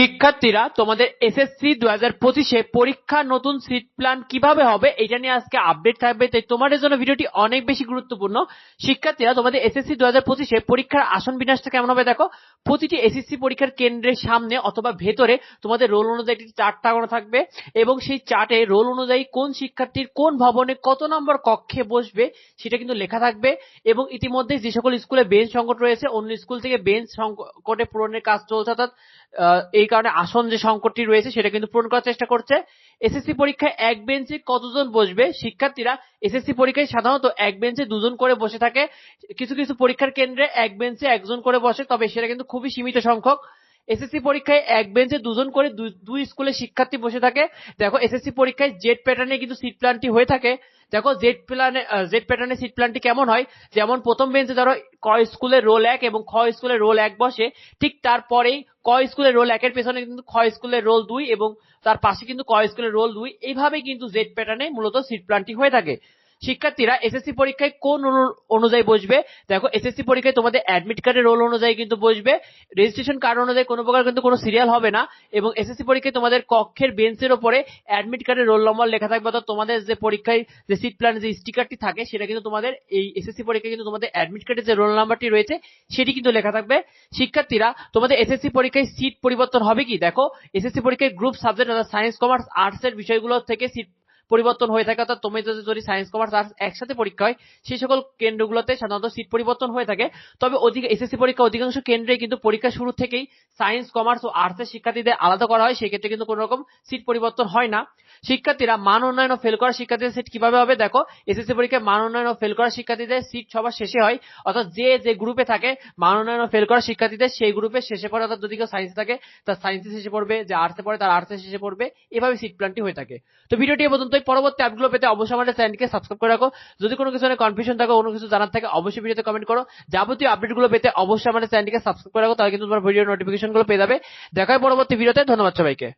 শিক্ষার্থীরা, তোমাদের এসএসসি দু হাজার পঁচিশে পরীক্ষার নতুন সিট প্ল্যান কীভাবে হবে, এটা নিয়ে আজকে আপডেট থাকবে। তাই তোমাদের জন্য ভিডিওটি অনেক বেশি গুরুত্বপূর্ণ। শিক্ষার্থীরা, তোমাদের এসএসসি দু হাজার পঁচিশে পরীক্ষার আসন বিন্যাসটা কেমন হবে দেখো? প্রতিটি এসএসসি পরীক্ষার কেন্দ্রের সামনে অথবা ভেতরে তোমাদের রোল অনুযায়ী একটি চার্ট টাঙানো থাকবে এবং সেই চার্টে রোল অনুযায়ী কোন শিক্ষার্থীর কোন ভবনে কত নম্বর কক্ষে বসবে সেটা কিন্তু লেখা থাকবে এবং ইতিমধ্যে যে সকল স্কুলে বেঞ্চ সংকট রয়েছে, অন্য স্কুল থেকে বেঞ্চ সংকটে পূরণের কাজ চলছে। অর্থাৎ এই কারণে আসন যে সংকটটি রয়েছে সেটা কিন্তু পূরণ করার চেষ্টা করছে। এসএসসি পরীক্ষায় এক বেঞ্চে কতজন বসবে? শিক্ষার্থীরা এসএসসি পরীক্ষায় সাধারণত এক বেঞ্চে দুজন করে বসে থাকে। কিছু কিছু পরীক্ষার কেন্দ্রে এক বেঞ্চে একজন করে বসে, তবে সেটা কিন্তু খুবই সীমিত সংখ্যক। এসএসসি পরীক্ষায় এক বেঞ্চে দুজন করে দুই- স্কুলে শিক্ষার্থী বসে থাকে। দেখো এসএসসি পরীক্ষায় জেড প্যাটার্নে কিন্তু সিট প্ল্যানটি হয়ে থাকে। দেখো জেড প্ল্যানে জেড প্যাটার্নে সিট প্ল্যানটি কেমন হয়? যেমন প্রথম বেঞ্চে ধরো ক স্কুলের রোল এক এবং খ স্কুলের রোল এক বসে, ঠিক তারপরেই ক স্কুলের রোল একের পেছনে কিন্তু খ স্কুলের রোল দুই এবং তার পাশে কিন্তু ক স্কুলের রোল দুই। এইভাবে কিন্তু জেড প্যাটার্নে মূলত সিট প্ল্যানটি হয়ে থাকে। শিক্ষার্থীরা এসএসসি পরীক্ষায় কোন অনুযায়ী বসবে? দেখো এসএসসি পরীক্ষায় তোমাদের অ্যাডমিট কার্ডের রোল অনুযায়ী কিন্তু বসবে। রেজিস্ট্রেশন কার্ড অনুযায়ী কোনো প্রকার কিন্তু কোনো সিরিয়াল হবে না এবং এসএসসি পরীক্ষায় তোমাদের কক্ষের বেঞ্চের ওপরে অ্যাডমিট কার্ডের রোল নম্বর লেখা থাকবে। অর্থাৎ তোমাদের যে পরীক্ষায় যে সিট প্ল্যান যে স্টিকারটি থাকে, সেটা কিন্তু তোমাদের এই এসএসসি পরীক্ষায় কিন্তু তোমাদের অ্যাডমিট কার্ডের যে রোল নাম্বারটি রয়েছে, সেটি কিন্তু লেখা থাকবে। শিক্ষার্থীরা, তোমাদের এসএসসি পরীক্ষায় সিট পরিবর্তন হবে কি? দেখো এসএসসি পরীক্ষায় গ্রুপ সাবজেক্ট অর্থাৎ সায়েন্স কমার্স আর্টস এর বিষয়গুলো থেকে সিট পরিবর্তন হয়ে থাকে, অর্থাৎ তুমি যদি সায়েন্স কমার্স আর্টস একসাথে পরীক্ষা হয়, সেই সকল কেন্দ্রগুলোতে সাধারণত সিট পরিবর্তন হয়ে থাকে। তবে অধিক এসএসসি পরীক্ষা অধিকাংশ কেন্দ্রে কিন্তু পরীক্ষা শুরু থেকেই সায়েন্স কমার্স ও আর্টসের শিক্ষার্থীদের আলাদা করা হয়। সেক্ষেত্রে কিন্তু কোনো রকম সিট পরিবর্তন হয় না। শিক্ষার্থীরা মান উন্নয়ন ও ফেল করা শিক্ষার্থীদের সিট কীভাবে হবে? দেখো এসএসসি পরীক্ষায় মান উন্নয়ন ও ফেল করা শিক্ষার্থীদের সিট সবার শেষে হয়। অর্থাৎ যে যে গ্রুপে থাকে, মান উন্নয়ন ও ফেল করা শিক্ষার্থীদের সেই গ্রুপে শেষে পড়ে। অর্থাৎ যদি কেউ সায়েন্স থাকে, তার সায়েন্সে শেষে পড়বে, যে আর্টসে পড়ে, তার আর্টসে শেষে পড়বে। এভাবে সিট প্ল্যানটি হয়ে থাকে। তো ভিডিওটি এ পর্যন্তই। পরবর্তী আপগুলো পেতে অবশ্যই আমাদের চ্যানেলকে সাবস্ক্রাইব করে রাখো। যদি কোনো কিছু কনফিউশন থাকে, কোনো কিছু জানার থাকে, অবশ্যই ভিডিওতে কমেন্ট করো। যাবতীয় আপডেটগুলো পেতে অবশ্যই আমাদের চ্যানেলকে সাবস্ক্রাইব করে রাখো, তাহলে কিন্তু তোমার ভিডিও নোটিফিকেশনগুলো পেয়ে যাবে। দেখা হয় পরবর্তী ভিডিওতে ধন্যবাদ সবাইকে।